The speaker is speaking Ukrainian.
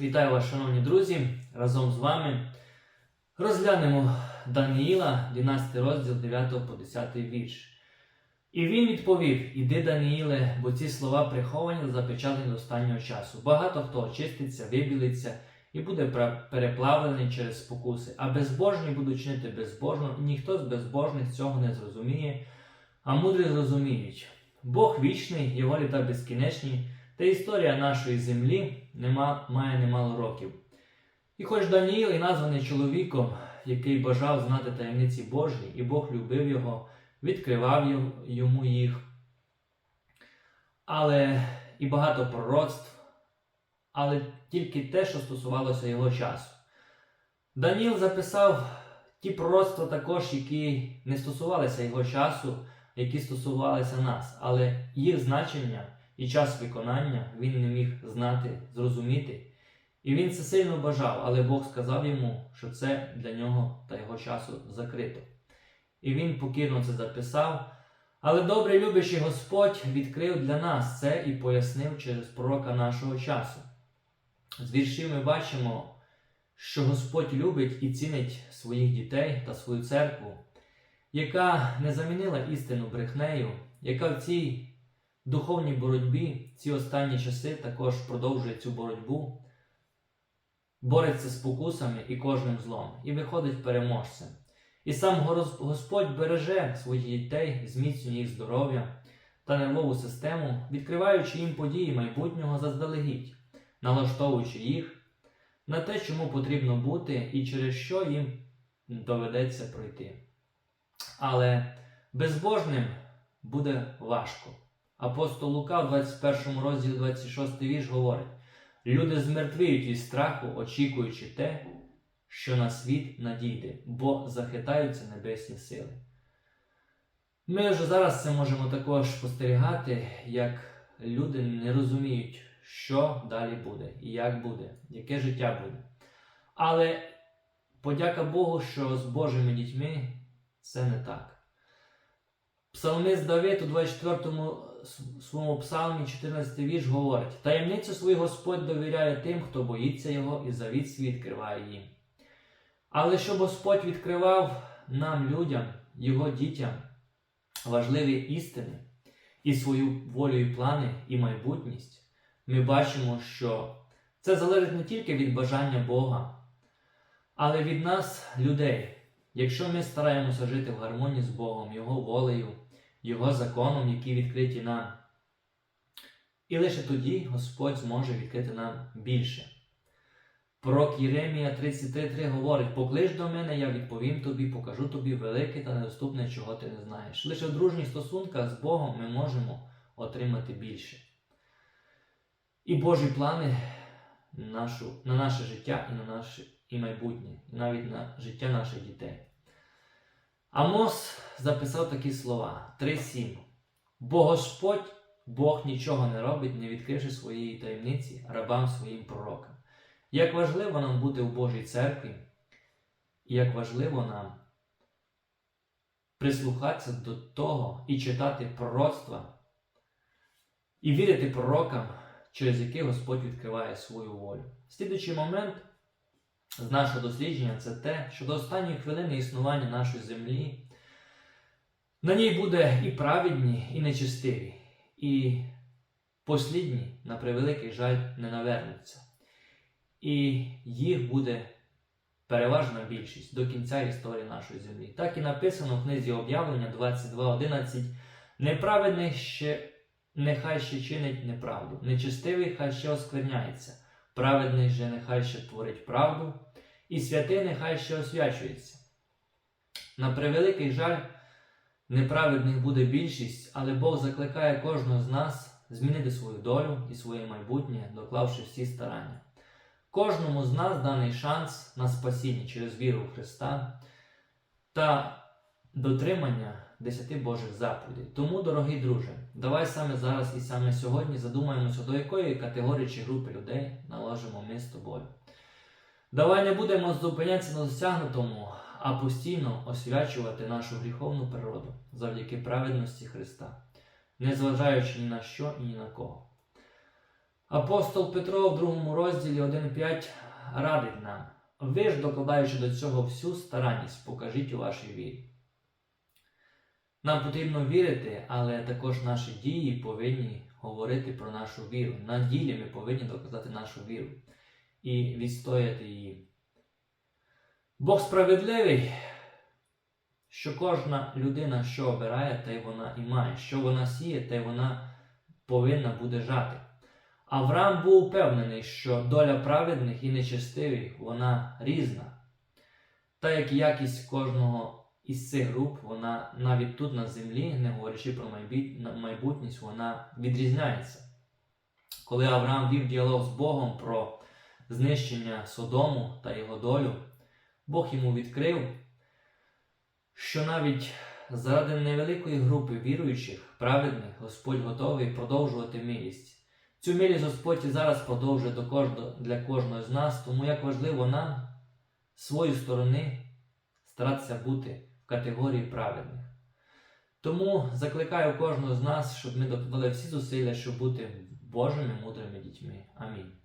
Вітаю вас, шановні друзі! Разом з вами розглянемо Даниїла, 12 розділ 9 по 10 вірш. І він відповів: Іди, Даниїле, бо ці слова приховані запечатані до останнього часу. Багато хто очиститься, вибілиться і буде переплавлений через спокуси, а безбожні будуть чинити безбожно, і ніхто з безбожних цього не зрозуміє, а мудрі зрозуміють. Бог вічний, його літа безкінечні. Та історія нашої землі нема, має немало років. І хоч Даніїл і названий чоловіком, який бажав знати таємниці Божі, і Бог любив його, відкривав йому- їх, але і багато пророцтв, але тільки те, що стосувалося його часу. Даніл записав ті пророцтва також, які не стосувалися його часу, які стосувалися нас, але їх значення і час виконання він не міг знати, зрозуміти. І він це сильно бажав, але Бог сказав йому, що це для нього та його часу закрито. І він покірно це записав. Але добрий любящий Господь відкрив для нас це і пояснив через пророка нашого часу. З віршів ми бачимо, що Господь любить і цінить своїх дітей та свою церкву, яка не замінила істину брехнею, яка в цій духовній боротьбі ці останні часи також продовжує цю боротьбу, бореться з покусами і кожним злом, і виходить переможцем. І сам Господь береже своїх дітей, зміцнює їх здоров'я та нервову систему, відкриваючи їм події майбутнього заздалегідь, налаштовуючи їх на те, чому потрібно бути і через що їм доведеться пройти. Але безбожним буде важко. Апостол Лука в 21 розділі 26 вірш говорить: люди змертвіють від страху, очікуючи те, що на світ надійде, бо захитаються небесні сили. Ми вже зараз це можемо також спостерігати, як люди не розуміють, що далі буде і як буде, яке життя буде. Але подяка Богу, що з Божими дітьми це не так. Псалмист Давид у 24 с- своєму псалмі 14 вірш говорить: Таємницю свою Господь довіряє тим, хто боїться його, і завіт відкриває їм. Але щоб Господь відкривав нам, людям, його дітям, важливі істини і свою волю і плани, і майбутність, ми бачимо, що це залежить не тільки від бажання Бога, але від нас, людей. Якщо ми стараємося жити в гармонії з Богом, Його волею, Його законом, які відкриті нам. І лише тоді Господь зможе відкрити нам більше. Пророк Єремія 33.3 говорить: Поклич до мене, я відповім тобі, покажу тобі велике та недоступне, чого ти не знаєш. Лише в дружніх стосунках з Богом ми можемо отримати більше. І Божі плани нашу, на наше життя і на наше і майбутнє, і навіть на життя наших дітей. Амос записав такі слова 3.7. Бо Господь, Бог нічого не робить, не відкривши своєї таємниці рабам своїм пророкам. Як важливо нам бути у Божій церкві, і як важливо нам прислухатися до того і читати пророцтва, і вірити пророкам, через які Господь відкриває свою волю. Слідуючий момент з нашого дослідження це те, що до останньої хвилини існування нашої землі на ній буде і праведні, і нечистиві, і послідні, на превеликий жаль, не навернуться. І їх буде переважна більшість до кінця історії нашої землі. Так і написано в книзі об'явлення 22.11. Неправедний ще нехай ще чинить неправду, нечистивий хай ще оскверняється, праведний же нехай ще творить правду, і святий нехай ще освячується. На превеликий жаль, неправедних буде більшість, але Бог закликає кожного з нас змінити свою долю і своє майбутнє, доклавши всі старання. Кожному з нас даний шанс на спасіння через віру в Христа та дотримання десяти Божих заповідей. Тому, дорогий друже, давай саме зараз і саме сьогодні задумаємося, до якої категорії чи групи людей належимо ми з тобою. Давай не будемо зупинятися на досягнутому, а постійно освячувати нашу гріховну природу завдяки праведності Христа, незважаючи ні на що і ні на кого. Апостол Петро в другому розділі 1.5 радить нам: ви ж, докладаючи до цього всю старанність, покажіть у вашій вірі. Нам потрібно вірити, але також наші дії повинні говорити про нашу віру. На ділі ми повинні доказати нашу віру і відстояти її. Бог справедливий, що кожна людина, що обирає, та й вона і має. Що вона сіє, та й вона повинна буде жати. Авраам був впевнений, що доля праведних і нечестивих вона різна. Та як якість кожного із цих груп, вона навіть тут на землі, не говорячи про майбутність, вона відрізняється. Коли Авраам вів діалог з Богом про знищення Содому та його долю, Бог йому відкрив, що навіть заради невеликої групи віруючих, праведних, Господь готовий продовжувати милість. Цю милість Господь і зараз продовжує до кожного, для кожного з нас, тому як важливо нам з своєї сторони старатися бути в категорії праведних. Тому закликаю кожного з нас, щоб ми докладали всі зусилля, щоб бути Божими мудрими дітьми. Амінь.